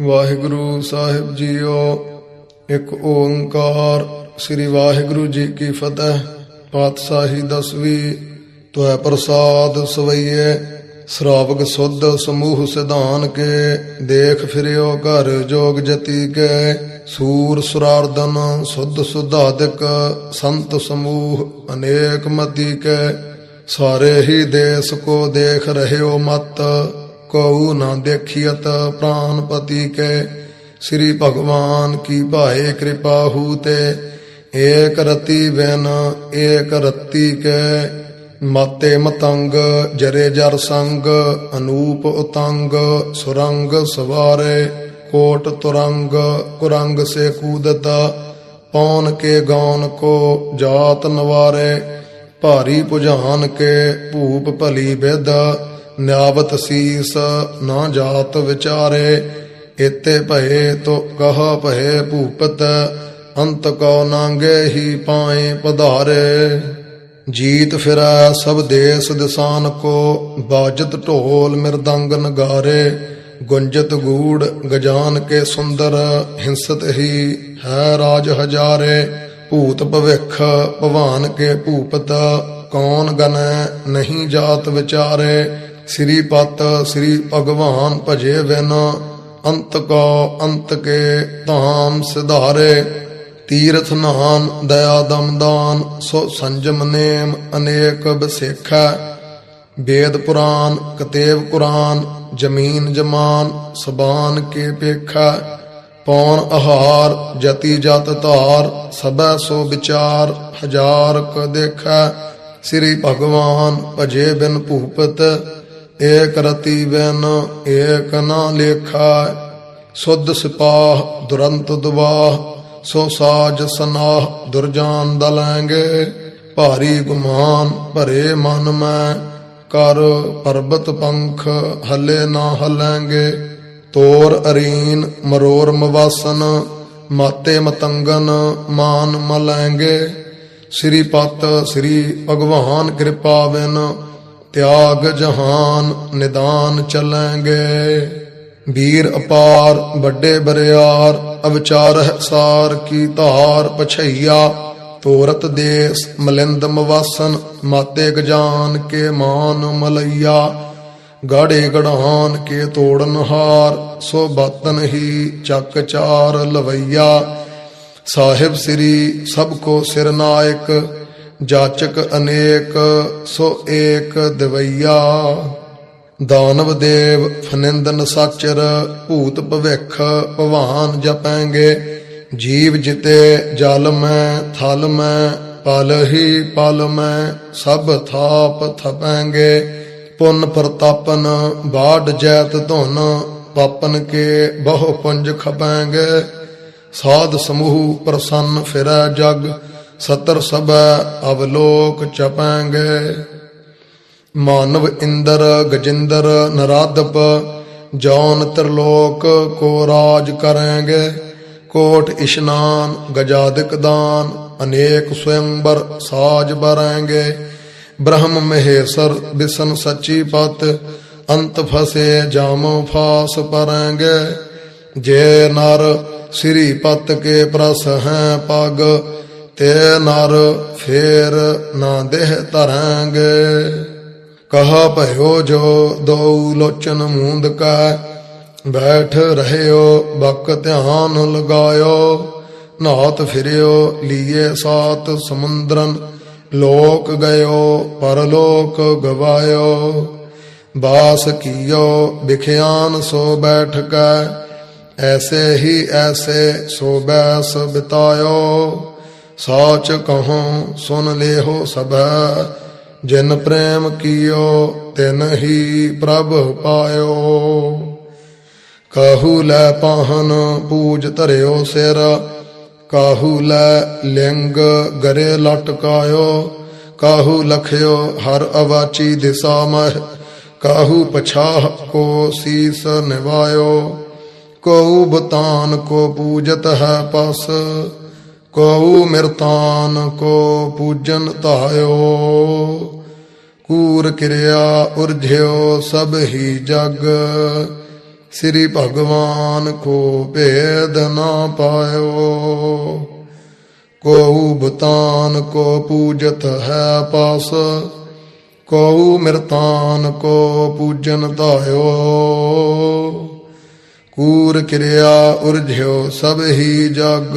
ਵਾਹਿਗੁਰੂ ਸਾਹਿਬ JIO, ਇੱਕ ਓੰਕਾਰ, ਸ੍ਰੀ ਵਾਹਿਗੁਰੂ ਜੀ ਕੀ ਫਤਿਹ। ਪਾਤਸ਼ਾਹੀ ਦਸਵੀਂ, ਤੋਹਿ ਪ੍ਰਸਾਦ ਸਵਈਏ, ਸ਼ਰਾਵਕ ਸੁਧ ਸਮੂਹ ਸਿਧਾਨ ਕੇ। ਦੇਖ ਫਿਰਿਓ ਘਰ ਜੋਗ ਜਤੀ ਕੇ, ਸੂਰ ਸੁਰਾਰਦਨ ਸੁਧ ਸੁਧਾਦਿਕ, ਸੰਤ ਸਮੂਹ ਅਨੇਕ ਮਤੀ ਕੇ। ਸਾਰੇ ਹੀ ਦੇਸ ਕੋ ਦੇਖ ਰਹਿਓ ਮਤ ਕਉ ਨਾ ਦੇਖੀਅਤ ਪ੍ਰਾਨਪਤੀ ਕੇ। ਸ੍ਰੀ ਭਗਵਾਨ ਕੀ ਭਾਏ ਕਿਰਪਾ ਹੂ ਏਕ ਰਤੀ ਬਿਨ ਏਕ ਰਤੀ ਕੇ। ਮਾਤੇ ਮਤੰਗ ਜਰੇ ਜਰ ਸੰਗ, ਅਨੂਪ ਉਤੰਗ, ਸੁਰੰਗ ਸਵਾਰੇ। ਕੋਟ ਤੁਰੰਗ, ਕੁਰੰਗ ਸੇ ਕੂਦਤਾ, ਪੌਨ ਕੇ ਗੌਨ ਕੋ ਜਾਤ ਨਵਾਰੇ। ਭਾਰੀ ਭੁਜਾਨ ਕੇ ਭੂਪ ਭਲੀ ਬਿਦ ਨਿਆਵਤ ਸੀਸ ਨਾ ਜਾਤ ਵਿਚਾਰੇ, ਇਤੇ ਭਏ ਤੋ ਕਹ ਭਏ ਭੂਪਤ, ਅੰਤ ਕੋ ਨਾਂਗੇ ਹੀ ਪਾਏ ਪਧਾਰੇ। ਜੀਤ ਫਿਰੈ ਸਭ ਦੇਸ ਦਿਸਾਨ ਕੋ, ਬਾਜਤ ਢੋਲ ਮਿਰਦੰਗ ਨਗਾਰੇ, ਗੁੰਜਤ ਗੂੜ ਗਜਾਨ ਕੇ ਸੁੰਦਰ, ਹਿੰਸਤ ਹੀ ਹੈ ਰਾਜ ਹਜਾਰੇ। ਭੂਤ ਭਵਿਖ ਭਵਾਨ ਕੇ ਭੂਪਤ, ਕੌਣ ਗਨੈ ਨਹੀਂ ਜਾਤ ਵਿਚਾਰੇ ਸ੍ਰੀ ਪਤ ਸ੍ਰੀ ਭਗਵਾਨ ਭਜੇ ਬਿਨ ਅੰਤ ਕੋ ਅੰਤ ਕੇ ਧਾਮ ਸਿਧਾਰੇ। ਤੀਰਥ ਨਾਨ, ਦਇਆ ਦਮਦਾਨ, ਸੋ ਸੰਜਮ ਨੇਮ ਅਨੇਕ ਬਸੇਖਾ ਵੇਦ ਪੁਰਾਨ, ਕਤੇਵ ਕੁਰਾਨ, ਜਮੀਨ ਜਮਾਨ, ਸਬਾਨ ਕੇ ਪੇਖਾ। ਪੌਣ ਆਹਾਰ, ਜਤੀ ਜਤ ਧਾਰ, ਸਭੈ ਸੋ ਵਿਚਾਰ, ਹਜ਼ਾਰ ਕ ਦੇਖੈ। ਸ੍ਰੀ ਭਗਵਾਨ ਭਜੇ ਬਿਨ ਭੂਪਤ ਏਕ ਰਤੀ ਬਿਨ ਏਕ ਨਾ ਲੇਖਾ, ਸੁਧ ਸਿਪਾਹ ਦੁਰੰਤ ਦੁਬਾਹ, ਸੋ ਸਾਜ ਸਨਾਹ ਦੁਰਜਾਨ ਦਲਾਂਗੇ ਭਾਰੀ ਗੁਮਾਨ ਭਰੇ ਮਨ ਮੈਂ, ਕਰ ਪਰਬਤ ਪੰਖ ਹੱਲੇ ਨਾ ਹਲਾਂਗੇ ਤੋਰ ਅਰੀਨ ਮਰੋਰ ਮਵਾਸਨ, ਮਾਤੇ ਮਤੰਗਨ ਮਾਨ ਮਲਾਂਗੇ ਸ੍ਰੀ ਪਤ ਸ੍ਰੀ ਭਗਵਾਨ ਕਿਰਪਾ ਬਿਨ ਤਿਆਗ ਜਹਾਨ ਨਿਦਾਨ ਚਲਾਂਗੇ। ਵੀਰ ਅਪਾਰ, ਵੱਡੇ ਬਰਿਆਰ, ਅਵਚਾਰਹ ਸਾਰ ਕੀ ਧਾਰ ਪਛਈਆ। ਤੋਰਤ ਦੇਸ ਮਲਿੰਦ ਮਵਾਸਨ, ਮਾਤੇ ਗਜਾਨ ਕੇ ਮਾਨ ਮਲਈਆ। ਗਾੜੇ ਗੜਾਨ ਕੇ ਤੋੜਨ ਹਾਰ, ਸੋ ਬਾਤਨ ਹੀ ਚੱਕ ਚਾਰ ਲਵਈਆ। ਸਾਹਿਬ ਸ੍ਰੀ ਸਭ ਕੋ ਸਿਰ ਨਾਇਕ ਜਾਚਕ ਅਨੇਕ, ਸੋ ਏਕ ਦਵਈਆ। ਦਾਨਵ ਦੇਵ ਫਨਿੰਦਨ ਸਾਚਰ, ਭੂਤ ਭਵਿਖ ਭਵਾਨ ਜਪੈਂਗੇ। ਜੀਵ ਜਿਤੇ ਜਲ ਮੈਂ, ਥਲ ਮੈਂ, ਪਲ ਹੀ ਪਲ ਮੈਂ, ਸਭ ਥਾਪ ਥਪਾਂਗੇ। ਪੁੰਨ ਪ੍ਰਤਾਪਨ ਬਾੜ ਜੈਤ ਧੁਨ, ਪਾਪਨ ਕੇ ਬਹੁ ਪੁੰਜ ਖਪਾਂਗੇ। ਸਾਧ ਸਮੂਹ ਪ੍ਰਸੰਨ ਫਿਰੈ ਜਗ ਸਤਰ ਸਭੈ ਅਵਲੋਕ ਚਪਾਂਗੇ। ਮਾਨਵ ਇੰਦਰ ਗਜਿੰਦਰ ਨਰਾਦਪ ਜੌਨ ਤਰਲੋਕ ਕੋ ਰਾਜ ਕਰਾਂਗੇ। ਕੋਟ ਇਸ਼ਨਾਨ ਗਜਾਦਿਕ ਦਾਨ, ਅਨੇਕ ਸਵਯੰਬਰ ਸਾਜ ਬਰਾਂਗੇ ਬ੍ਰਹਮ ਮਹੇਸ਼ਰ ਬਿਸ਼ਨ ਸੱਚੀ ਪਤ, ਅੰਤ ਫਸੇ ਜਾਮੋ ਫਾਸ ਪਰਾਂਗੇ ਜੇ ਨਰ ਸ੍ਰੀ ਪਤ ਕੇ ਪ੍ਰਸ ਹੈ ਪਗ ਤੇ ਨਰ ਫੇਰ ਨਾ ਦੇਹ ਧਰਾਂਗੇ ਕਹਾ ਭਇਓ ਜੋ ਦੋ ਲੋਚਨ ਮੂੰਦ ਕਾ, ਬੈਠ ਰਹਿਓ, ਬਕ ਧਿਆਨ ਲਗਾਇਓ। ਨਾਤ ਫਿਰਿਓ, ਲੀਏ ਸਾਤ ਸਮੁੰਦਰਨ, ਲੋਕ ਗਇਓ, ਪਰਲੋਕ ਗਵਾਇਓ। ਬਾਸ ਕੀਓ ਵਿਖਿਆਨ ਸੋ ਬੈਠ ਕੈ, ਐਸੇ ਹੀ ਐਸੇ ਸੋ ਬੈਸ ਬਿਤਾਇਓ ਸਾਚ ਕਹੋ ਸੁਨ ਲੇਹੋ ਸਭੈ, ਜਿਨ ਪ੍ਰੇਮ ਕੀਓ ਤਿਨ ਹੀ ਪ੍ਰਭ ਪਾਇਓ। ਕਾਹੂ ਲੈ ਪਾਹਨ ਪੂਜ ਧਰਿਓ ਸਿਰ, ਕਾਹੂ ਲੈ ਲਿੰਗ ਗਰੇ ਲਟਕਾਇਓ ਕਾਹੂ ਲਖਿਓ ਹਰ ਅਵਾਚੀ ਦਿਸਾ ਮਹ, ਕਾਹੂ ਪਛਾਹ ਕੋ ਸੀਸ ਨਿਵਾਇਓ। ਕਉ ਬਤਾਨ ਕੋ ਪੂਜਤ ਹੈ ਪਸ ਕਉ ਮਿਰਤਾਨ ਕੋ ਪੂਜਨ ਧਾਇਓ, ਕੂਰ ਕਿਰਿਆ ਉਰਝਿਓ ਸਭ ਹੀ ਜਗ। ਸ੍ਰੀ ਭਗਵਾਨ ਕੋ ਭੇਦ ਨਾ ਪਾਇਓ ਕੋਉ ਬਤਾਨ ਕੋ ਪੂਜਤ ਹੈ ਪਾਸ ਕੋਉ ਮਿਰਤਾਨ ਕੋ ਪੂਜਨ ਧਾਇਓ। ਕੂਰ ਕਿਰਿਆ ਉਰਝਿਓ ਸਭ ਹੀ ਜਗ।